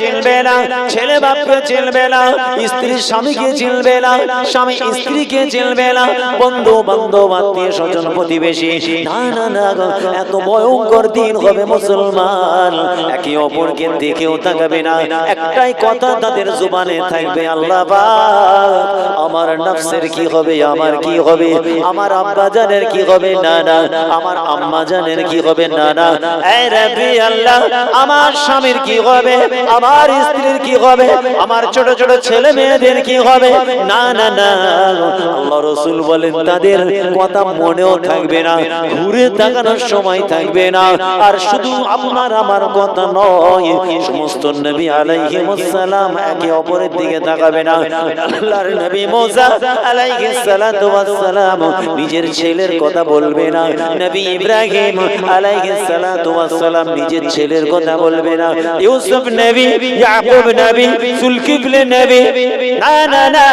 চিনবে না, ছেলে বাপকে চিনবে না, স্ত্রী স্বামীকে চিনবে না, স্বামী স্ত্রীকে চিনবে না, বন্ধু বান্ধব, আত্মীয় স্বজন, প্রতিবেশী। না না না এত ভয়ঙ্কর দিন হবে মুসলমান। একে অপরকে দেখেও তাকাবে না, একটাই কথা তাদের জুবানে থাকবে, আল্লাহ আমার নফসের কি হবে, আমার কি হবে, আমার আব্বা জানের কি হবে, না না, আমার আম্মা জানের কি হবে, না না। আল্লাহ, আমার স্বামীর কি হবে, আমার স্ত্রীর কি হবে? আমার ছোট ছোট ছেলে মেয়েদের কি হবে? না না না। আল্লাহ রসুল বলেন, তাদের কথা মনেও থাকবে না, ঘুরে তাকানোর সময় থাকবে না। আর শুধু আপনার আমার কথা নয়, সমস্ত নবী আলাইহিস সালাম একে অপরের দিকে তাকাবে না। আল্লাহর নবী মুসা আলাইহিস সালাতু ওয়াস সালাম নিজের ছেলের কথা বলবে না। নবী ইব্রাহিম আলাইহিস সালাতু ওয়াস সালাম নিজের ছেলের কথা বলবে না। ইউসুফ নবী ইয়াকুব নবী সুলকিবলে নবী, না না না,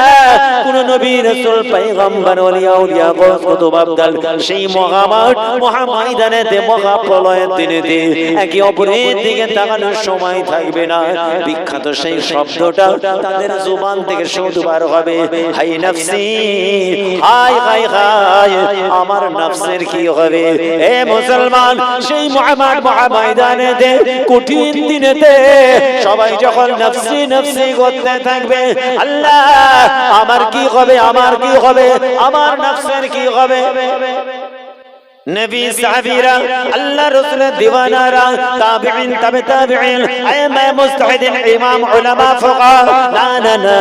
কোন নবী রাসূল, পয়গম্বর ওলিয়া উলিয়া কুতুব আবদাল, সেই মহামাঠ মহাময়দানেতে মহাপ্রলয়ের দিনেতে একে অপরের দিকে তাকানোর সময় থাকবে না। বিখ্যাত সেই শব্দটা তাদের জুবান থেকে শুধু হবে। হাই নফসি, হাই হাই হাই, আমার নফসের কি হবে? এ মুসলমান, সেই মহামাঠ মহাময়দানেতে কঠিন দিনেতে সবাই যখন নফসি নফসি করতে থাকবে আল্লাহ আমার কি হবে আমার কি হবে আমার নফসের কি হবে? নবী সাহাবীরা আল্লাহ রাসূলের দিওয়ানারা তাবিঈন তাবে তাবিঈন আইমা মুস্তাহিদিন ইমাম উলামা ফুকাহা না না না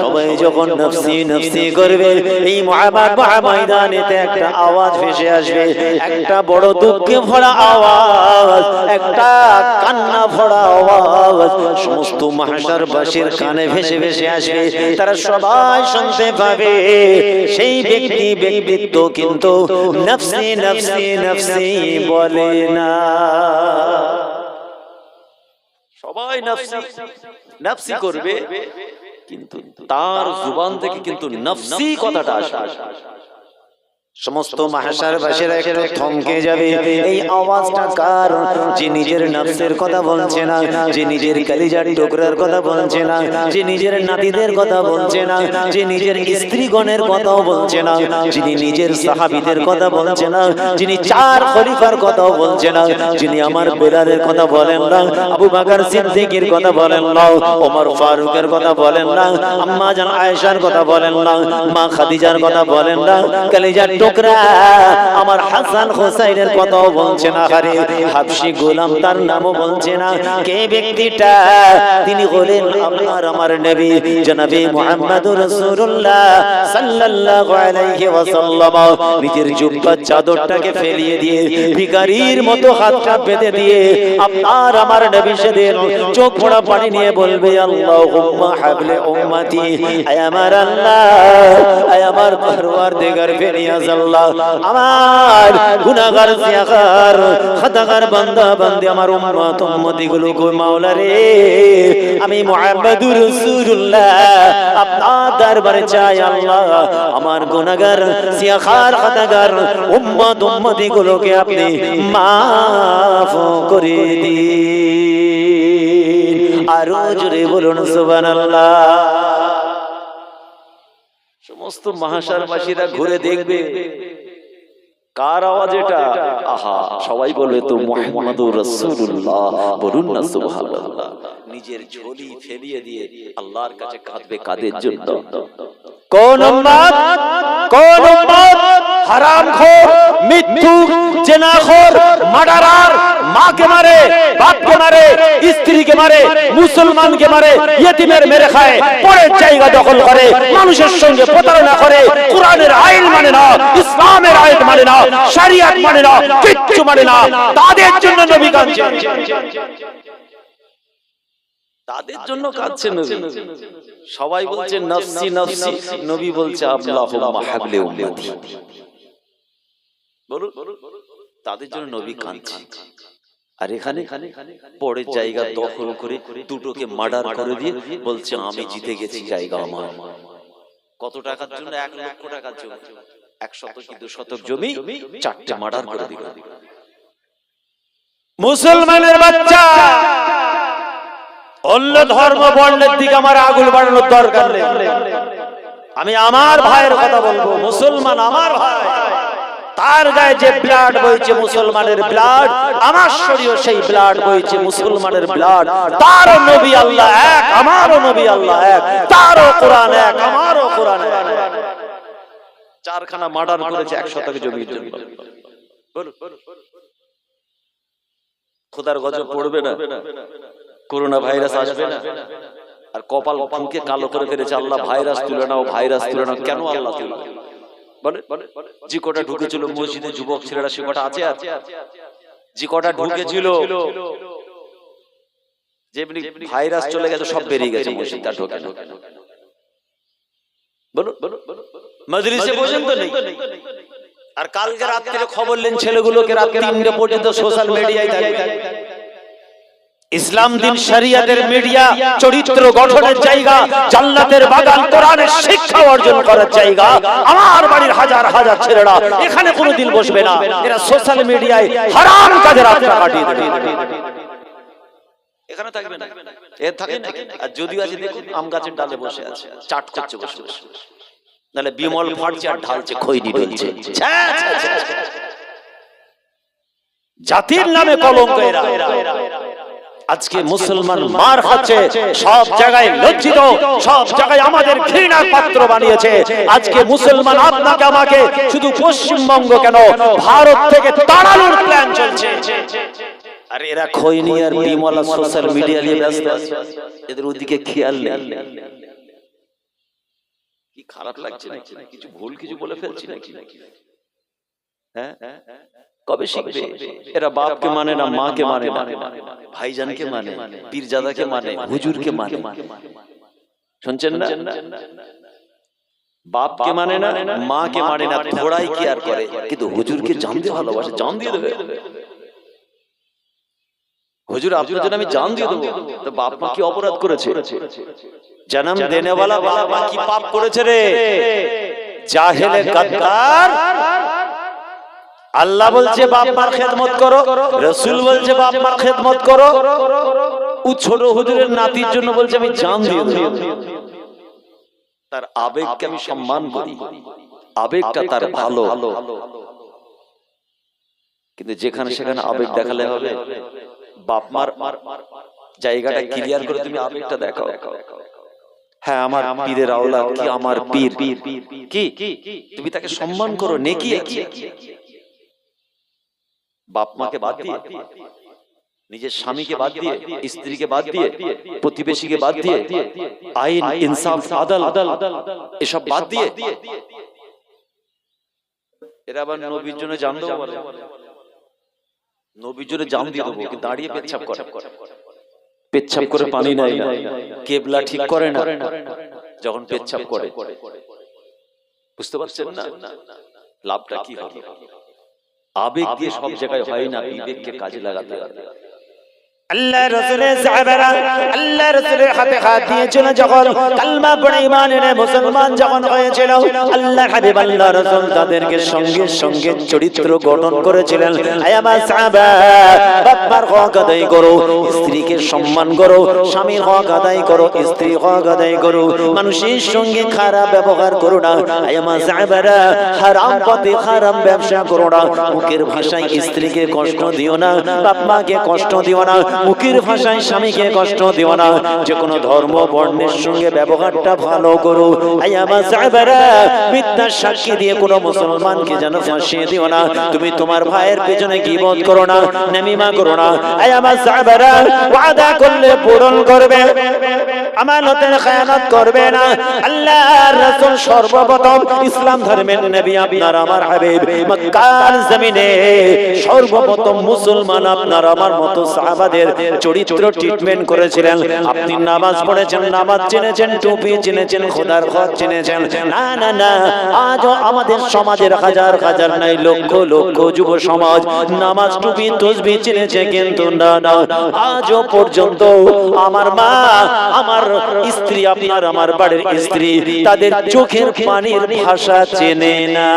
সবাই যখন নফসি নফসি করবে এই মুহাম্মদ ময়দানেতে একটা আওয়াজ ভেসে আসবে একটা বড় দুঃখে ভরা আওয়াজ একটা কান্না ভরা আওয়াজ সমস্ত মাহশার বাসীর কানে ভেসে ভেসে আসবে তারা সবাই শুনতে পাবে সেই ব্যক্তি ব্যক্তিত্ব কিন্তু নফসি নফসি নফসি বলে না সবাই নফসি নফসি করবে, কিন্তু তার জুবান থেকে কিন্তু নফসি কথাটা আসবে সমস্ত মাহাসার বাসীরা একটু থমকে যাবে এই আওয়াজটা কার যে নিজের নফসের কথা বলছে না যে নিজের কালিজার টুকরার কথা বলছে না যে নিজের নাতিদের কথা বলছে না যে নিজের স্ত্রীগণের কথাও বলছে না যিনি নিজের সাহাবীদের কথা বলছে না যিনি চার খলিফার কথাও বলছে না যিনি আমার বেলালের কথা বলেন না আবু বাকার সিদ্দিকের কথা বলেন না ওমর ফারুকের কথা বলেন না আম্মা জান আয়েশার কথা বলেন না মা খাদিজার কথা বলেন না কালিজার টুকরা আমার হাসান হোসাইনের কথাও বলছে না আরে হাবশি গোলাম তার নামও বলছে না। কে ব্যক্তিটা? তিনি হলেন আপনার আমার নবী জনাবে মুহাম্মদুর রাসূলুল্লাহ সাল্লাল্লাহু আলাইহি ওয়াসাল্লাম। নিজের জুব্বার চাদরটাকে ফেলিয়ে দিয়ে ভিখারির মতো হাতটা বেঁধে দিয়ে আপনার আমার নবী সেদিন চোখ পড়া পানি নিয়ে বলবে আল্লাহুম্মা হাবলে উম্মতি। আয় আমার আল্লাহ। আয় আমার পরওয়ারদিগার ফেরিয়াজ আল্লাহ আমার গুনাহগার সিয়াগার খাতাগার বান্দা, বান্দি আমার উম্মত উম্মতি গুলো কো মাওলা রে। আমি রাসূলুল্লাহ। আপনার দরবারে চাই আল্লাহ। আমার গুনাহগার সিয়াগার খাতাগার উম্মত উম্মতি গুলোকে আপনি মাফ করে দিন। আরও জোরে বলুন সুবহানাল্লাহ। সমস্ত মহাশারবাসীরা ঘুরে দেখবে। কার আওয়াজ এটা? আহা সবাই বলবে তো মুহাম্মাদুর রাসূলুল্লাহ। বলুন না সুবহানাল্লাহ। নিজের ঝোলি ফেলিয়ে দিয়ে আল্লাহর কাছে কাঁদবে কাদের জন্য। কোন উম্মত কোন উম্মত হারামখোর মিথ্যুক জেনাখোর মার্ডারার মাকে মারে, বাপকে মারে, স্ত্রীকে মারে, মুসলমানকে মারে, ইয়েতিমের মেরে খায়, পরের জায়গা দখল করে, মানুষের সঙ্গে প্রতারণা করে, কোরআনের আইন মানে না, ইসলামের আইন মানে না, শরিয়ত মানে না, কিচ্ছু মানে না, তাদের জন্য নবী কাঁদছেন তাদের জন্য কাঁদছে নবী। সবাই বলছে, নফসি নফসি। নবী বলছে, আল্লাহুম্মা হাবলে উম্মতি। বলুন, তাদের জন্য নবী কাঁদছে। আর এখানে পরের জায়গা দখল করে দুটোকে মার্ডার করে দিয়ে বলছে আমি জিতে গেছি জায়গা আমার। কত টাকার জন্য এক লক্ষ টাকার জন্য এক শতক কি দু শতক জমি চারটে মার্ডার করে দিল। মুসলমানের বাচ্চা! অন্য ধর্ম বর্ণের দিকে আমার আগুল বাড়ানোর দরকার নেই। আমি আমার ভাইয়ের কথা বলব মুসলমান আমার ভাই। তার গায়ে যে ব্লাড বইছে মুসলমানের ব্লাড আমার শরীর সেই ব্লাড বইছে মুসলমানের ব্লাড তারও নবী আল্লাহ এক, আমারও নবী আল্লাহ এক, তারও কোরআন এক, আমারও কোরআন এক। চারখানা মার্ডার করেছে এক শতক জমির জন্য। খোদার গজব পড়বে না। করোনা ভাইরাস আসবে না। আর কপাল ফুঁকে কালো করে ফেলেছে আল্লাহ। ভাইরাস তুলে নাও, ভাইরাস তুলে নাও। কেন আল্লাহ তুলে বলে যে কটা ঢুকেছিল মসজিদে যুবক ছেলেরা সে কটা আছে আর যে কটা ঢুকেছিল? যেমনি ভাইরাস চলে গেছে সব বেরিয়ে গেছে মসজিদ তার ঢোকে না বলো মজলিসে বোঝেন নেই। আর কালকে রাত্রে খবর নেন ছেলেগুলোকে রাত তিনটে পর্যন্ত সোশ্যাল মিডিয়ায় থাকে ইসলাম দিন শরিয়াতের মিডিয়া চরিত্র গঠনের জায়গা জান্নাতের বাগান কোরআনের শিক্ষা অর্জন করার জায়গা। আমার বাড়ির হাজার হাজার ছেলেরা এখানে কোনো দিন বসবে না। এরা সোশ্যাল মিডিয়ায় হারাম কাজে রাতটা কাটিয়ে দেবে। এখানে থাকবে না। এর থাকে না আর যদিও আছে দেখুন আম গাছের ডালে বসে আছে চাট করছে বসে বসে। নাহলে বিমল ফাটছে আর ঢালছে খৈনি ঢুলছে। জাতির নামে কলঙ্ক এরা। আজকে মুসলমান মার খাচ্ছে সব জায়গায় লজ্জিত সব জায়গায় আমাদের ঘৃণার পাত্র বানিয়েছে। আজকে মুসলমান আপনাকে আমাকে শুধু পশ্চিমবঙ্গ কেন? ভারত থেকে তাড়ানোর প্ল্যান চলছে। আর এরা খৈনি আর বিমলা সোশ্যাল মিডিয়া নিয়ে ব্যস্ত। এদের ওদিকে খেয়াল নেই। কি খারাপ লাগছে নাকি? কিছু ভুল কিছু বলে ফেলছি নাকি? হ্যাঁ? কবে শিখবে? এরা বাপকে মানে না মাকে মানে? না। ভাইজানকে মানে? পীরজাদাকে মানে? হুজুরকে মানে? শুনছেন না? বাপকে মানে না? মাকে মানে না? থোড়াই কি আর করে? কিন্তু হুজুরকে জান দিয়ে ভালোবাসে জান দিয়ে দেবে। হুজুর আপনার জন্য আমি জান দিয়ে দেবো। তো বাপ মা কি অপরাধ করেছে? জন্ম দেনে वाला বাপ মা কি পাপ করেছে রে? জাহেলে গাদ্দার? আল্লাহ বলছে বাপ মার খেদমত করো। রসুল বলছে বাপ মার খেদমত করো। ও ছোট হুজুরের নাতির জন্য বলছে আমি জান দিয়ে তার আবেগকে আমি সম্মান করি। আবেগটা তার ভালো। কিন্তু যেখানে সেখানে আবেগ দেখালে হবে বাপ মার জায়গাটা ক্লিয়ার করে তুমি আবেগটা দেখাও। হ্যাঁ আমার পীরের আওলা কি? আমার পীর। কি? তুমি তাকে সম্মান করো? নেকি বাপ মাকে বাদ দিয়ে নিজের স্বামীকে বাদ দিয়ে স্ত্রীকে বাদ দিয়ে প্রতিবেশীকে বাদ দিয়ে আইন ইনসাফ আদাল আদাল এসব বাদ দিয়ে। এরা আবার নবীর জন্য জান দেবো নবীর জন্য জান দিয়ে দেবো দাঁড়িয়ে পেচ্ছাপ করে। পেচ্ছাপ করে পানি নাই না। কেবলা ঠিক করে না। যখন পেচ্ছাপ করে। বুঝতে পারছেন না? লাভটা কি হবে? আবেগ দিয়ে সব জায়গায় হয় না বিবেককে কাজে লাগাতে। হবে আল্লাহ রসুলের সাহাবারা আল্লাহ রসুলের হাতে হাত দিয়েছিল যখন কালমা পড়ে ঈমান এনে মুসলমান যখন হয়েছিল আল্লাহ হাবিব আল্লাহ রসুল তাদেরকে সঙ্গে সঙ্গে চরিত্র গঠন করেছিলেন। আয় আমার সাহাবা বাবার হক আদায় করো স্ত্রীকে সম্মান করো স্বামীর হক আদায় করো স্ত্রী হক আদায় করো। মানুষের সঙ্গে খারাপ ব্যবহার করো না। আয় আমার সাহাবারা হারাম পথে হারাম ব্যবসা করো না। মুখের ভাষায় স্ত্রীকে কষ্ট দিও না। বাপ মাকে কষ্ট দিও না মুখের ভাষায় স্বামীকে কষ্ট দিও না। যে কোনো ধর্ম বর্ণের সঙ্গে ব্যবহারটা ভালো করো মিথ্যার সাক্ষী দিয়ে কোনো মুসলমানকে যেন ফাঁসিয়ে দিও না। তুমি তোমার ভাইয়ের পেছনে গিবত করো না, নেমিমা করো না। আমার আপনার, আমার মতো সাহাবাদের চরিত্র ট্রিটমেন্ট করেছিলেন। আপনি নামাজ পড়েছেন, নামাজ চিনেছেন টুপি চিনেছেন খোদার ঘর চিনেছেন না না না, আজও আমাদের সমাজের হাজার হাজার নাই, লক্ষ লক্ষ যুব সমাজ নামাজ, টুপি, তসবি চিনেছে কিন্তু না না। আজও পর্যন্ত আমার মা, আমার স্ত্রী, আপনার আমার বাড়ির স্ত্রী, তাদের চোখের পানির ভাষা চেনে না।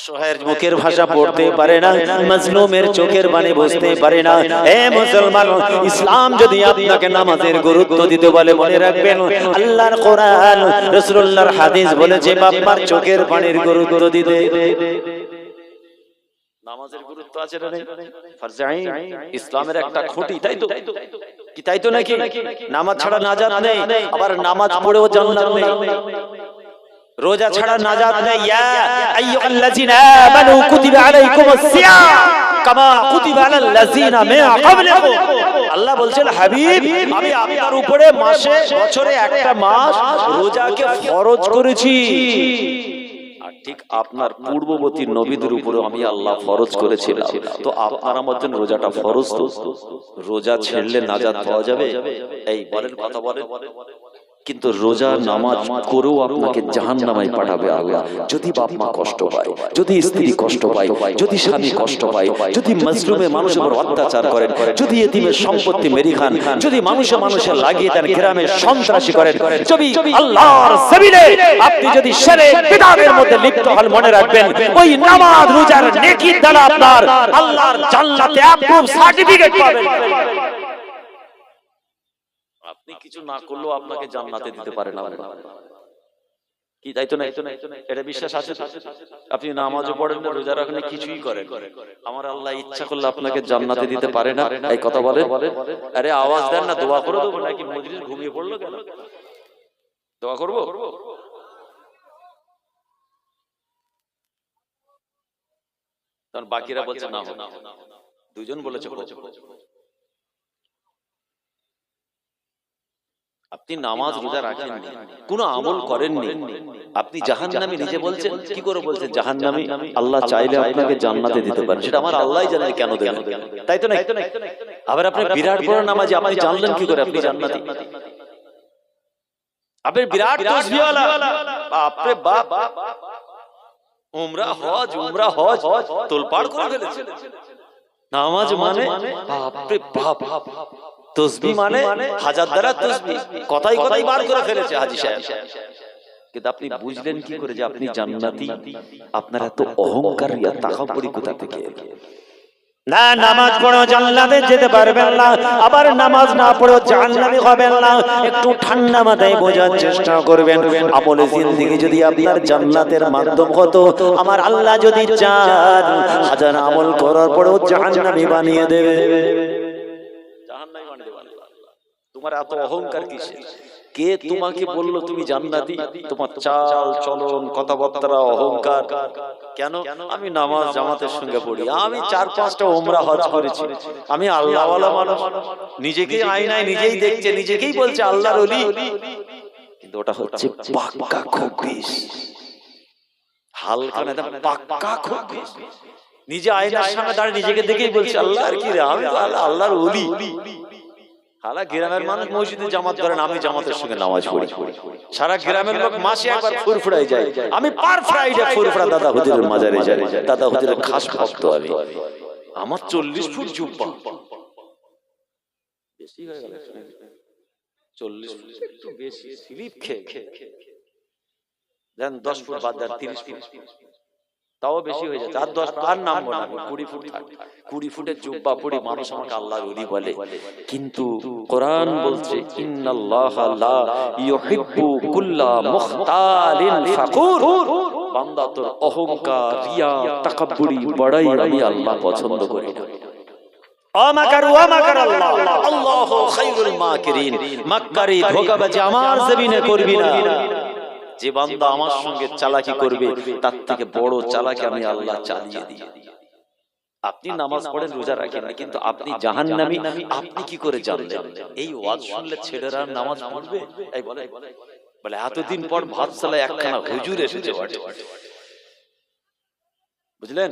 অসহায়ের মুখের ভাষা পড়তে পারে না মজলুমের চোখের বাণী বুঝতে পারে না। এ মুসলমান ইসলাম যদি আপনাকে নামাজের গুরুত্ব দিতে বলে মনে রাখবেন আল্লাহর কোরআন রাসূলুল্লাহর হাদিস বলেছে বাপ্পার চোখের পানির গুরুত্ব দিতে। নামাজের গুরুত্ব আছে না? ফরজে আইন, ইসলামের একটা খুঁটি তাই তো? কি তাই তো নাকি? নামাজ ছাড়া নাজাত নেই। আবার নামাজ পড়েও জান্নাত নেই। রোজা ছাড়া নাজাত নেই। ইয়া আইয়ুহাল্লাযিনা আমানু কুতিবা আলাইকুমুস সিয়াম কামা কুতিবা আলাল লাযিনা মিন ক্বাবলিকুম। আল্লাহ বলছেন হাবিব আমি আপনার উপরে মাসে বছরে একটা মাস রোজাকে ফরজ করেছি। আর ঠিক আপনার পূর্ববর্তী নবীদের উপরে আমি আল্লাহ ফরজ করেছিলাম। তো আপনার আমার জন্য রোজাটা ফরজ তো? রোজা ছেড়লে নাজাত পাওয়া যাবে? এই বলেন কথা বলেন। কিন্তু রোজা নামাজ করেও আপনাকে জাহান নামায় পাঠাবে আল্লাহ। যদি বাপ মা কষ্ট পায় যদি স্ত্রী কষ্ট পায় যদি স্বামী কষ্ট পায় যদি মজলুমে মানুষের উপর অত্যাচার করেন যদি এতিমের সম্পত্তি মেরি খান যদি মানুষে মানুষে লাগিয়ে দেন গ্রামে সন্ত্রাসী করেন যদি আল্লাহর জমিনে আপনি যদি সেরে বিদাতের মধ্যে লিপ্ত হন মনে রাখবেন ওই নামাজ রোজার নেকির দ্বারা আপনার আল্লাহর জান্নাতে অ্যাপ্রুভ সার্টিফিকেট পাবেন। আপনি কিছু না করলেও আপনাকে জান্নাতে দিতে পারে না আল্লাহ। কি তাই তো না? এটা বিশ্বাস আছে আপনি নামাজও পড়েন না রোজা রাখেন কিছুই করেন আমার আল্লাহ ইচ্ছা করলে আপনাকে জান্নাতে দিতে পারে না। এই কথা বলে? আরে আওয়াজ দেন না দোয়া করে দেবো নাকি মজলিস ঘুমিয়ে পড়ল কেন? দোয়া করব? বাকিরা বলছে না দুজন বলেছে হোক। আপনি নামাজ রোজা রাখেননি কোনো আমল করেননি। আপনি জাহান্নামী নিজে বলছেন কি করে বলছেন? জাহান্নামী আল্লাহ চাইলে আপনাকে জান্নাতে দিতে পারেন সেটা আমার আল্লাহ জানেন কেন দেন তাই তো না আবার আপনি বিরাট বড় নামাজি আপনি জানলেন কি করে আপনি জান্নাতি? আপনি বিরাট তসবিহওয়ালা। বাপরে বাপ উমরা হজ উমরা হজ। তোলপাড় করে ফেলেছে। নামাজ মানে বাপরে বাপ। তসবি মানে হাজার দ্বারা তসবি। কথাই কথাই বার করে ফেলেছে হাজি সাহেব। কিন্তু আপনি বুঝলেন কি করে যে আপনি জান্নাতি? আপনার এত অহংকার কোথা থেকে? না নামাজ পড়েও জান্নাতে যেতে পারবেন না। আবার নামাজ না পড়েও জাহান্নামী হবেন না। একটু ঠান্ডা মাথায় বোঝার চেষ্টা করবেন। আমলে জিন্দেগি যদি আপনার জান্নাতের মাধ্যম হতো আমার আল্লাহ যদি চান হাজার আমল করার পরেও জাহান্নামী বানিয়ে দেবে। তোমার এত অহংকার কিসে কে তোমাকে বলল তুমি জান্নাতি? তোমার চাল চলন কথাবার্তা অহংকার। কেন? আমি নামাজ জামাতের সঙ্গে পড়ি। আমি চার পাঁচটা ওমরা হজ করেছি। আমি আল্লাহওয়ালা মানুষ। নিজেকেই আয়নায় নিজেই দেখছে নিজেকেই বলছে আল্লাহর অলি কিন্তু ওটা হচ্ছে পাক্কা খবিস হালকা না পাক্কা খবিস নিজে আয়নার সামনে দাঁড়িয়ে নিজেকে দেখেই বলছে আল্লাহ আর কি রে? আমি আল্লাহ- আল্লাহর অলি হালা গ্রামের মানুষ মসজিদে জামাত করেন আমি জামাতের সঙ্গে নামাজ পড়ি। সারা গ্রামের লোক মাসে একবার ফুরফুরাই যায়। আমি পার ফ্রাইডে ফুরফুরা দাদা হুজুরের মাজারে যাই দাদা হুজুরের খাস ভক্ত আমি। আমার চল্লিশ ফুট জুব্বা। বেশি হয়ে গেল চল্লিশ ফুট একটু বেশি। স্লিপ খেয়ে দেন দশ ফুট বাদ দেন তিরিশ ফুট। তাও বেশি হয়ে যাচ্ছে আর দশ আর নাম বলা কুড়ি ফুট থাক। কুড়ি ফুটের জুব্বা পড়ি মানুষ আমাকে আল্লাহর উলি বলে। কিন্তু কোরআন বলছে ইন্নাল্লাহ লা ইউহিব্বু কুল্লা মুখতালিন ফাকুর। বান্দা তোর অহংকার রিয়া তাকাব্বুরি বড়াই আমি আল্লাহ পছন্দ করি না। আল্লাহ। আল্লাহু খায়রুল মাকিরিন। মাক্কারি আমার জমিনে করবি না। যে বান্দা আমার সঙ্গে চালাকি করবে তার থেকে বড় চালাকি আমি আল্লাহ চালিয়ে দিই। আপনি নামাজ পড়েন রোজা রাখেন কিন্তু আপনি জাহান্নামী আপনি কি করে জানলেন? এই ওয়াজ শুনলে ছেলেরা নামাজ পড়বে? এই বলে বলে এতদিন পর ভাত সালায় একখানা হুজুর এসেছে বুঝলেন?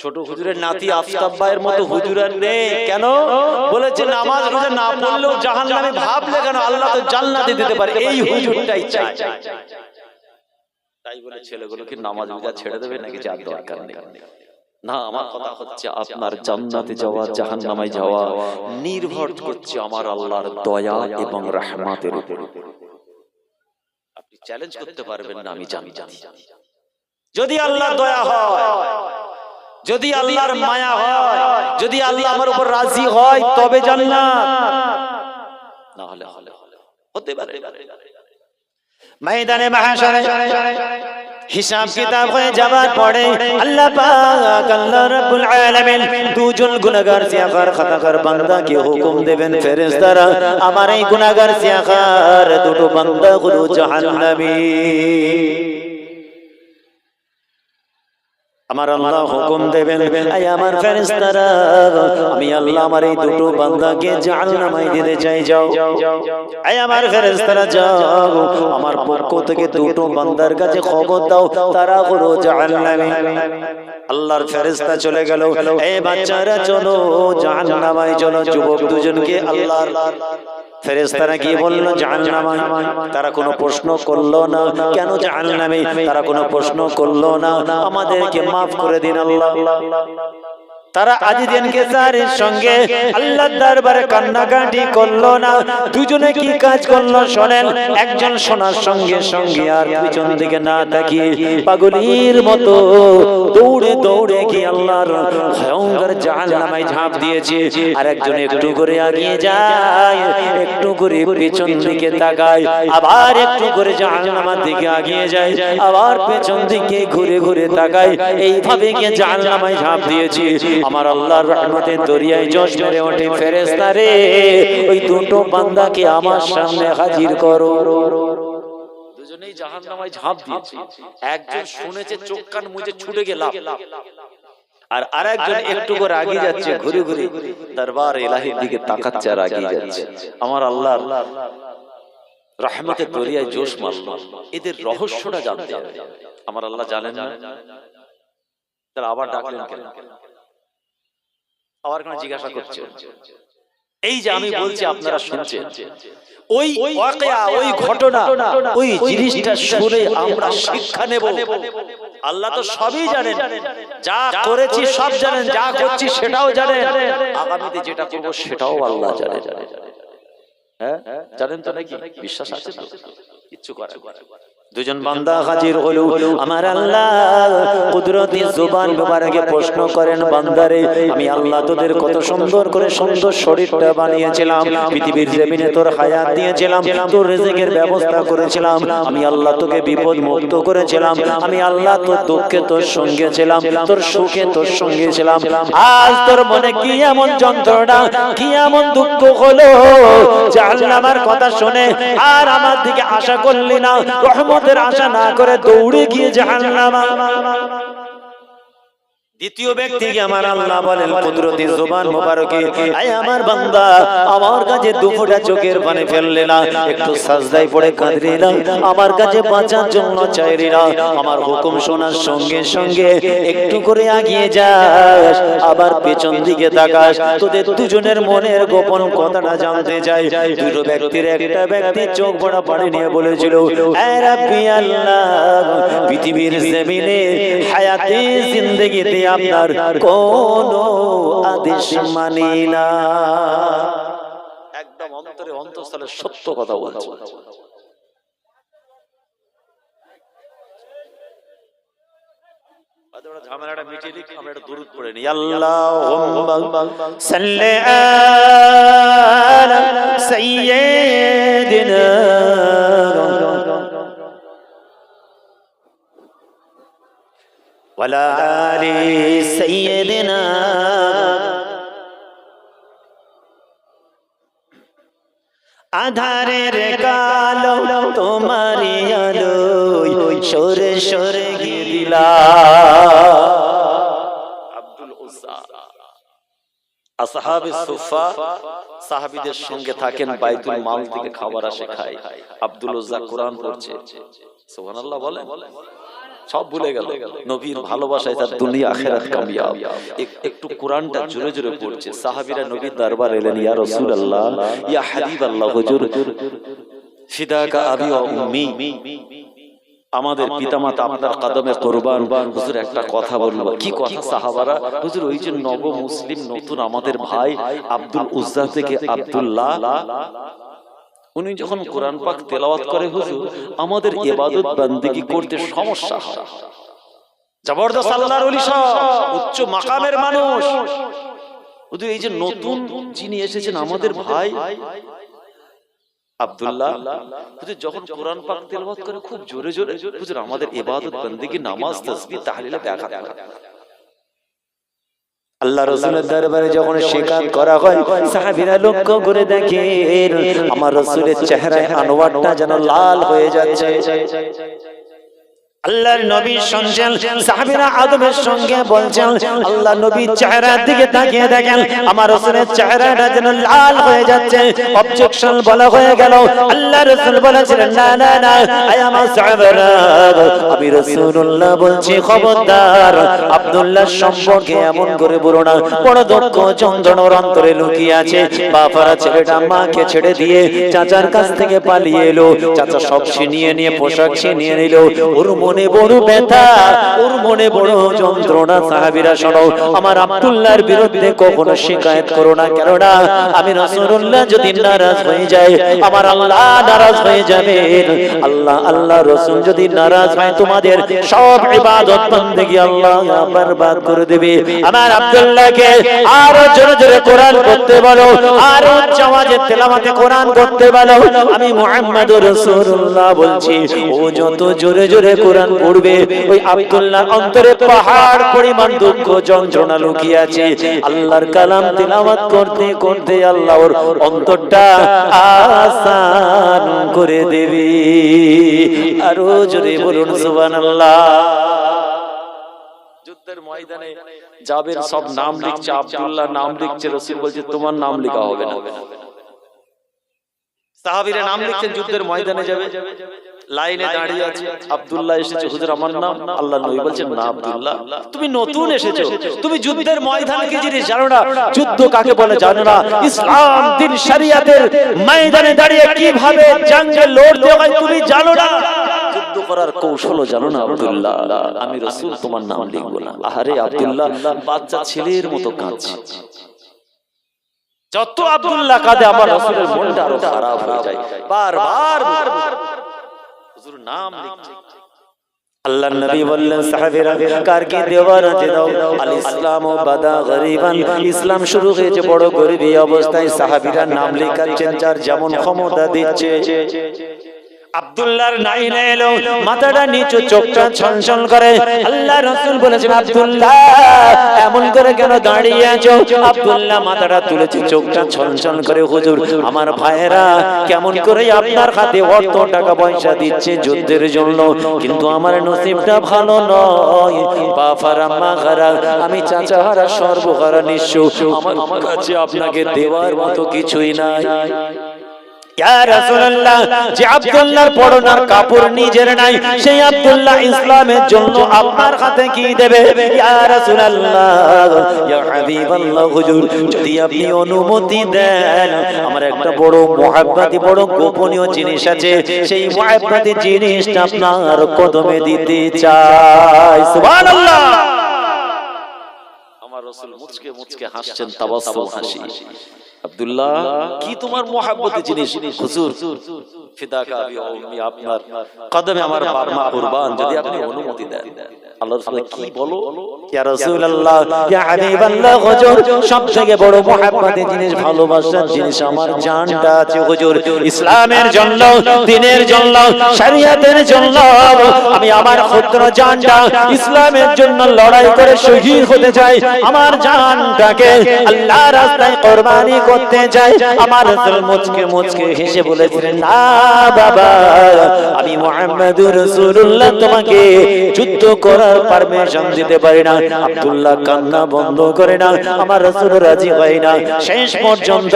ছোট হুজুরের নাতি আফতাব ভাইয়ের মতো হুজুর আর নেই। কেন? বলেছে নামাজ রোজা না পড়লেও জাহান্নামে ভাবলে কেন? আল্লাহ তো জান্নাতে দিতে পারে এই হুজুরটাই চাই চাই তাই বলে ছেলেগুলোকে নামাজ রোজা ছেড়ে দেবে নাকি যার দরকার নেই? না আমার কথা হচ্ছে আপনার জান্নাতে যাওয়া যাওয়া নির্ভর করছে আমার আল্লাহর দয়া এবং রহমাতের উপর। আপনি চ্যালেঞ্জ করতে পারবেন না আমি জানি জানি যদি আল্লাহ দয়া হয় যদি আল্লাহর মায়া হয় যদি আল্লাহ আমার উপর রাজি হয় তবে জান্নাত। না হলে হলে হতে পারে। ময়দানে মাহাশরে হিসাব কিতাব হয়ে যাবার পরে আল্লাহ পাক আল্লাহ রাব্বুল আলামিন দুজন গুনাহগার সিয়াফার খাতাকার বান্দাকে হুকুম দেবেন ফেরেশতারা আমার এই গুনাহগার সিয়াকার দুটো বান্দা গুলো জাহান্নামী। আমার আল্লাহ হুকুম দেবেন আই আমার ফেরেশতারা আমি আল্লাহ আমার এই দুটো বান্দাকে জাহান্নামায় দিতে চাই যাও। আই আমার ফেরেশতারা যাও। আমার পক্ষ থেকে দুটো বান্দার কাছে খবর দাও তারা হলো জাহান্নামে। আল্লাহর ফেরেশতা চলে গেল। এই বাচ্চারা চলো জাহান্নামায় চলো যুবক দুজনকে আল্লাহর ফেরেশতারা কি বলল জাহান্নামায় তারা কোনো প্রশ্ন করল না। কেন জাহান্নামে? তারা কোনো প্রশ্ন করল না। আমাদেরকে মাফ করে দিন আল্লাহ। তারা আজিদিন কেসারের সঙ্গে আল্লাহর দরবারে কান্নাকাটি করল না। দুজনে কি কাজ করল শোনেন। একজন শোনার সঙ্গে সঙ্গে আর পিছন দিকে না তাকিয়ে পাগলির মতো দৌড়ে দৌড়ে কি আল্লাহর ভয়ঙ্কর জাহান্নামায় ঝাঁপ দিয়েছে। আর একজন একটু করে আগিয়ে যায় একটু করে পেছন দিকে তাকায়। আবার একটু করে জাহান্নামার দিকে আগিয়ে যায়। আবার পেছন দিকে ঘুরে ঘুরে তাকায়। এইভাবে গিয়ে জাহান্নামায় ঝাঁপ দিয়েছে। আমার আল্লাহর রহমতে দরিয়ায় জশ মেরে ওঠে ফেরেশতা রে। ওই দুটো বান্দাকে আমার সামনে হাজির করো। দুজনেই জাহান্নামায় ঝাঁপ দিয়েছে। একজন শুনেছে চোখ কান মুজে ছুটে গেলাম। আর আরেকজন একটু করে আগিয়ে যাচ্ছে ঘুরে ঘুরে। দরবার এলাহির দিকে তাকাচ্ছে আর আগিয়ে যাচ্ছে। আমার আল্লাহর রহমতের দরিয়ায় জোশ মারল। এদের রহস্যটা জানতে আমার আল্লাহ জানেন না। তারা আবার ডাকলেন কেন? আবার কেন জিজ্ঞাসা করছে। এই যে আমি বলছি আপনারা শুনছেন। ওই ওয়াকিয়া ওই ঘটনা ওই জিনিসটা শুনে আমরা শিক্ষা নেব। আল্লাহ তো সবই জানেন। যা করেছি সব জানেন যা করছি সেটাও জানেন। আগামীতে যেটা করব সেটাও আল্লাহ জানে হ্যাঁ? জানেন তো নাকি? বিশ্বাস আছে কিচ্ছু করে দুজন বান্দা হাজির হলো আমার আল্লাহ কুদরতি জুবান মোবারকে প্রশ্ন করেন বান্দারে আমি আল্লাহ তোদের কত সুন্দর করে সুন্দর শরীরটা বানিয়েছিলাম পৃথিবীর জমিনে তোর হায়াত দিয়েছিলাম তোর রিজিকের ব্যবস্থা করেছিলাম আমি আল্লাহ তোকে বিপদ মুক্ত করেছিলাম আমি আল্লাহ তোর দুঃখে তোর সঙ্গে ছিলাম তোর সুখে তোর সঙ্গে ছিলাম আজ তোর মনে কি এমন যন্ত্রণা কি এমন দুঃখ হলো? জাহান্নামের কথা শুনে আর আমার দিকে আশা করলি না রহমতের আশা না করে দৌড়ে গিয়ে জাহান্নামা দ্বিতীয় ব্যক্তিকে আমার আল্লাহ বলেন? কুদরতি জবান মোবারকে। আয় আমার বান্দা আমার কাছে দুফোটা চোখের পানি ফেললে না। একটু সাজদায় পড়ে কাঁদলি না। আমার কাছে বাঁচার জন্য চাইলি না। আমার হুকুম শোনার সঙ্গে সঙ্গে একটু করে আগিয়ে যাস। আবার পেছন দিকে তাকাস। তোদের দুজনের মনের গোপন কথাটা জানতে চাই। দুটো ব্যক্তির একটা ব্যক্তি চোখ পড়া পানি নিয়ে বলেছিল "এ রাব্বি আল্লাহ। পৃথিবীর জমিনে হায়াতে জিন্দগিতে আপনার কোন আদেশ মানি না। একদম অন্তরে, অন্তঃস্থলে সত্য কথা বলছে। ঝামেলাটা মিটিয়ে লিখ আমরা একটা দূরত পড়ে নি আল্লাহুম্মা সাল্লি আলা সাইয়্যিদিনা وعلى آل سيدنا আধারের কালো তোমারি আলো সরে সরে গিয়ে দিলা আব্দুল উজ্জা আসহাবে সুফা সাহাবীদের সঙ্গে থাকেন বাইতুল মাল থেকে খাবার আসে খায় আব্দুল উজ্জা কোরআন পড়ছে সুবহানাল্লাহ বলেন সব ভুলে গেল। নবীর ভালোবাসায় তার দুনিয়া আখেরাত কামিয়াব। একটু কোরআনটা জোরে জোরে পড়ছে। সাহাবীরা নবীর দরবার এলেন ইয়া রাসূলুল্লাহ ইয়া হাবিবাল্লাহ হুজুর। ফিদাকা আবি ওয়া উম্মি। আমাদের পিতামাতা আপনার কদমে কোরবান। হুজুর একটা কথা বলব। কি কথা সাহাবারা? হুজুর ওই যে নব মুসলিম নতুন আমাদের ভাই আব্দুল উজ্জা থেকে আব্দুল্লাহ। উনি যখন কোরআন পাক তেলাওয়াত করে হুজুর আমাদের ইবাদত বান্দিগি করতে সমস্যা জবরদস্ত আল্লাহর ওলি উচ্চ মাকামের মানুষ। এই যে নতুন যিনি এসেছেন আমাদের ভাই আব্দুল্লাহ। হুজুর যখন কোরআন পাক তেলাওয়াত করে খুব জোরে জোরে হুজুর আমাদের ইবাদত বান্দিগি নামাজ তাসবিহ তাহলিলে আল্লাহ রসুলের দরবারে যখন শিকার করা হয় সাহাবিরা লক্ষ্য করে দেখে আমার রসুলের চেহারায় আনোয়ারটা যেন লাল হয়ে যাচ্ছে। আল্লাহর নবী শুনছেন, সাহাবীরা আদমের সঙ্গে বলছেন, আল্লাহ নবী চেহারার দিকে তাকিয়ে দেখেন, আমার রাসূলের চেহারাটা যেন লাল হয়ে যাচ্ছে। অবজেকশন বলা হয়ে গেল। আল্লাহ রাসূল বলেছিলেন, না না না, আয় আমার সাহাবারা, আমি রাসূলুল্লাহ বলছি, খবরদার, আব্দুল্লাহ সম্পর্কে এমন করে বলো না। বড় দুঃখ যন্ত্রণার অন্তরে লুকিয়ে আছে। বাপারা ছেলেটা মাকে ছেড়ে দিয়ে চাচার কাছ থেকে পালিয়ে এলো। চাচা সব ছিনিয়ে নিয়ে, পোশাক ছিনিয়ে নিল। ওর মনে মনে বড় ব্যথা, ওর মনে বড় যন্ত্রণা। সাহাবিরা, শোনো, আমার আব্দুল্লাহর বিরুদ্ধে কখনো শিকায়ত করো না। কেননা, আমি রাসূলুল্লাহ যদি नाराज হয়ে যায় আমার আল্লাহ नाराज হয়ে যাবে আল্লাহ আল্লাহ রাসূল যদি नाराज হয়, তোমাদের সব ইবাদত বندگی আল্লাহ बर्बाद করে দেবে। আমার আব্দুল্লাহকে আর জোরে জোরে কোরআন পড়তে বলো, আর জওয়াজে তেলাওয়াতে কোরআন পড়তে বলো। আমি মুহাম্মদুর রাসূলুল্লাহ বলছি, ও যত জোরে জোরে কোরআন পড়বে, ওই আব্দুল্লাহ অন্তরে পাহাড় পরিমাণ দুঃখ যন্ত্রণা লুকিয়ে আছে আল্লাহর কালাম তেলাওয়াত করতে করতে আল্লাহ ওর অন্তরটা আসান করে দেবে। আরও জোরে বলুন, সুবহানাল্লাহ। যুদ্ধের ময়দানে জাবের সব নাম লিখছে, আব্দুল্লাহ নাম লিখছে, রসুল বলছে, তোমার নাম লেখা হবে না। সাহাবীরা নাম লিখছেন, যুদ্ধের ময়দানে যাবে। লাইনে দাঁড়িয়ে আছে আব্দুল্লাহ এসেছে হুজুর আমার নাম। আল্লাহ নবী বলছেন না আব্দুল্লাহ তুমি নতুন এসেছ তুমি যুদ্ধের ময়দানে কি জিনিস জানো না যুদ্ধ কাকে বলে জানো না ইসলাম দিন শরিয়াতের ময়দানে দাঁড়িয়ে কীভাবে জঙ্গে লড়তে হয় তুমি জানো না? যুদ্ধ করার কৌশলও জানো না আব্দুল্লাহ আমি রসুল তোমার নাম লিখব না। আহারে আব্দুল্লাহ বাচ্চা ছেলের মতো কাঁদছে। যত আব্দুল্লাহ কাঁদে আমার রসুলের মনটা আরও খারাপ হয়ে যায়। বারবার হুজুর নাম লিখছে আল্লাহ নবী বললেন সাহাবীরা কার কি দেওয়ার আছে দাও? আল ইসলাম বাদা গরিবান। ইসলাম শুরু হয়েছে বড় গরিবী অবস্থায় সাহাবীরা নাম লেখাচ্ছেন যার যেমন ক্ষমতা দিচ্ছে আব্দুল্লাহর নাইনে এলো মাথাটা নিচু চোখটা ছলছল করে। আল্লাহ রাসূল বলেছেন আব্দুল্লাহ এমন করে কেন দাঁড়িয়ে আছো? আব্দুল্লাহ মাথাটা তুলেছে চোখটা ছলছল করে হুজুর আমার ভাইয়েরা কেমন করে আপনার হাতে অর্থ টাকা পয়সা দিচ্ছে যুদ্ধের জন্য। কিন্তু আমার নসিবটা ভালো নয়। বাফারা মা খারা আমি চাচা হারা সর্বহারা নিঃস্ব আমার কাছে আপনাকে দেওয়ার মতো কিছুই নাই। গোপনীয় জিনিস আছে সেই মুহাব্বতি জিনিসটা আপনার কদমে দিতে চাই। আমার হাসছেন তাবাসসুম হাসি। আব্দুল্লাহ, কি তোমার মোহাব্বতের জিনিস? হুজুর ফিদাকা আবি উম্মি আপনার। কদমে আমার বাপ মা কুরবান, যদি আপনি অনুমতি দেন। আল্লাহ রাসূল কি বলো? ইয়া রাসূলুল্লাহ ইয়া হাবিবাল্লাহ হুজুর, সবথেকে বড় মোহাব্বতের জিনিস, ভালোবাসার জিনিস আমার জানটা আছে হুজুর। ইসলামের জন্য দ্বীনের জন্য, শরিয়াতের জন্য। আমি আমার ক্ষুদ্র জানটা ইসলামের জন্য লড়াই করে শহীদ হতে চাই। আমার জানটাকে আল্লাহ রাস্তায় কুরবানি করতে চাই আমার রাসূল মুচকে মুচকে হেসে বলেছিলেন বাবা, আমি মুহাম্মদুর রাসূলুল্লাহ, তোমাকে যুদ্ধ করার পারমিশন দিতে পারি না। আব্দুল্লাহ কান্না বন্ধ করে না, আমার রাসূল রাজি হয় না। শেষ পর্যন্ত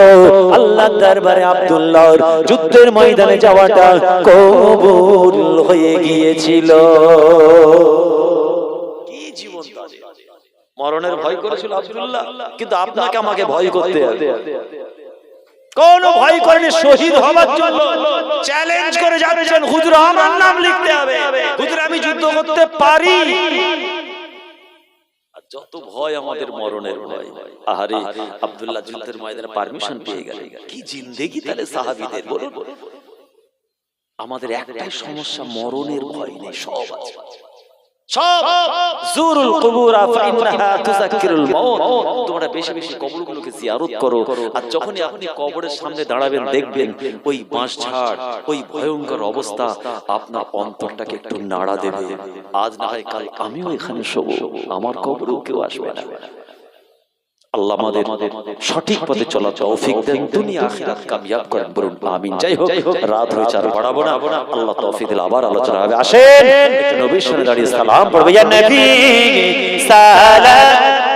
আল্লাহর দরবারে আব্দুল্লাহর যুদ্ধের ময়দানে যাওয়াটা কবুল হয়ে গিয়েছিল। কি জীবন তাদের? মরণের ভয় করেছিল আব্দুল্লাহ। কিন্তু আপনাকে আমাকে ভয় করতে কোন ভয় করেনি শহীদ হওয়ার জন্য। চ্যালেঞ্জ করে যাচ্ছেন হুজুর আমার নাম লিখতে হবে। হুজুর আমি যুদ্ধ করতে পারি। যত ভয় আমাদের মরণের ভয় আহারে আব্দুল্লাহ যুদ্ধের ময়দানে পারমিশন পেয়ে গেল কি জিন্দেগি তাহলে সাহাবীদের বলুন আমাদের একটাই সমস্যা মরণের ভয় নেই সব আছে। সব জুরুল কুবুরা ফাইন্নাহা তুযাক্কিরুল মাউত। তোমরা বেশি বেশি কবরগুলোকে জিয়ারত করো। আর যখনই আপনি কবরের সামনে দাঁড়াবেন দেখবেন ওই বাঁশঝাড় ওই ভয়ঙ্কর অবস্থা আপনার অন্তরটাকে একটু নাড়া দেবে। আজ না হয় কাল আমিও এখানে শোব। আমার কবরেও কেউ আসবে না। আল্লাহ আমাদের সঠিক পথে চলা তৌফিক দেন দুনিয়া আখিরাত কামিয়াব করেন বলুন আমিন। যাই হোক রাত হয়েছে আর বাড়াবো না। আল্লাহ তৌফিক দিলে আবার আলোচনা হবে আসেন। নবী নবীর আলাইহি সাল্লাম সালাম পড়বে। ইয়া নবী সালাম।